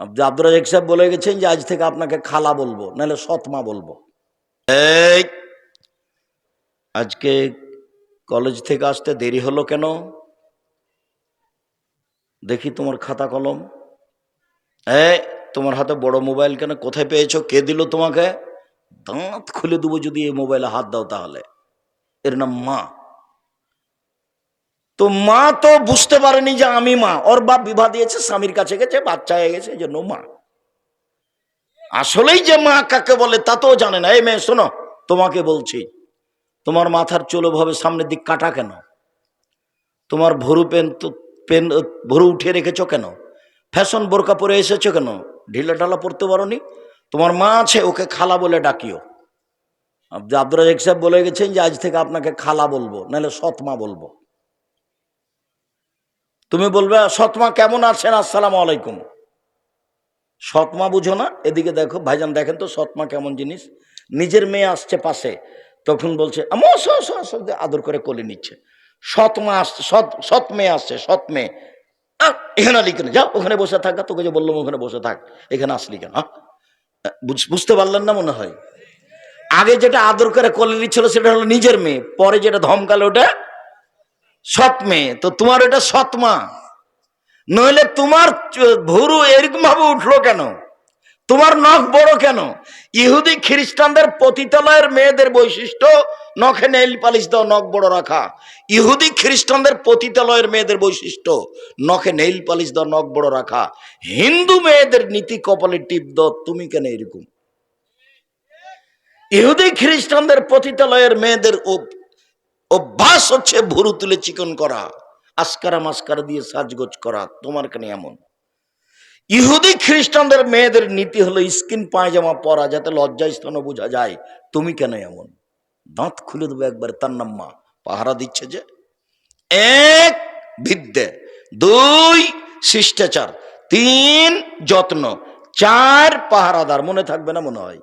আব্দুল রাজাক সাহেব বলে গেছেন যে, আজ থেকে আপনাকে খালা বলব, নাহলে সৎমা বলব। এই, আজকে কলেজ থেকে আসতে দেরি হলো কেন? দেখি তোমার খাতা কলম। এই, তোমার হাতে বড় মোবাইল কেন? কোথায় পেয়েছ? কে দিল তোমাকে? দাঁত খুলে দেবো যদি এই মোবাইলে হাত দাও তাহলে। এর নাম মা। তো মা তো বুঝতে পারেনি যে আমি মা। ওর বাপ বিবাহ দিয়েছে, স্বামীর কাছে গেছে, বাচ্চা হয়ে গেছে এই জন্য মা। আসলেই যে মা কাকে বলে তা তো জানে না। এই মেয়ে, শোনো, তোমাকে বলছি, তোমার মাথার চুলো ভাবে সামনের দিক কাটা কেন? তোমার ভরু পেন তো, পেন, ভরু উঠিয়ে রেখেছো কেন? ফ্যাশন বোরকা পরে এসেছ কেন? ঢিলা ঢালা পরতে পারোনি? তোমার মা আছে, ওকে খালা বলে ডাকিও। আব্দুল রাজাক সাহেব বলে গেছেন যে, আজ থেকে আপনাকে খালা বলব, নাহলে সৎমা বলব। তুমি বলবে, সৎমা কেমন আছেন? আসসালাম আলাইকুম। সৎমা বুঝো না? এদিকে দেখো, ভাইজান দেখেন তো, সৎমা কেমন জিনিস? নিজের মেয়ে আসছে পাশে, তখন বলছে আদর করে কোলে নিচ্ছে। সৎ মা আসছে, সৎ সৎ মেয়ে আসছে, সৎ মেয়ে। এখানে আলি কেন যা ওখানে বসে থাক তোকে যে বললাম ওখানে বসে থাক। এখানে আসলি কেন? বুঝ- বুঝতে পারলেন না মনে হয়? আগে যেটা আদর করে কোলে নিচ্ছিল, সেটা হলো নিজের মেয়ে। পরে যেটা ধমকালো ওটা সৎ মেয়ে, তো তোমার এটা সৎ মা। নইলে তোমার ভুরু এরকম ভাবে উঠল কেন? তোমার নখ বড় কেন? ইহুদি খ্রিস্টানদের পতিতালয়ের মেয়েদের বৈশিষ্ট্য, নখে নেইল পালিশ দাও, নখ বড় রাখা। ইহুদি খ্রিস্টানদের পতিতালয়ের মেয়েদের বৈশিষ্ট্য, নখে নেইল পালিশ দাও, নখ বড় রাখা। হিন্দু মেয়েদের নীতি কপালে টিপ দাও, তুমি কেন এরকম? ইহুদি খ্রিস্টানদের পতিতালয়ের মেয়েদের অভ্যাস হচ্ছে ভুরু তুলে চিকন করা, আসকারা মাস্কারা দিয়ে সাজগোজ করা, তোমার কেন এমন। ইহুদি খ্রিস্টানদের মেয়েদের নীতি হলো স্কিন পায়জামা পরা, যাতে লজ্জা স্থানও বোঝা যায়, তুমি কেন এমন? দাঁত খুলে দেবো একবার তার নাম মা, পাহারা দিচ্ছে যে। এক বিদ্যে দুই, শিষ্টাচার। তিন, যত্ন। চার, পাহারাদার। মনে থাকবে না মনে হয়।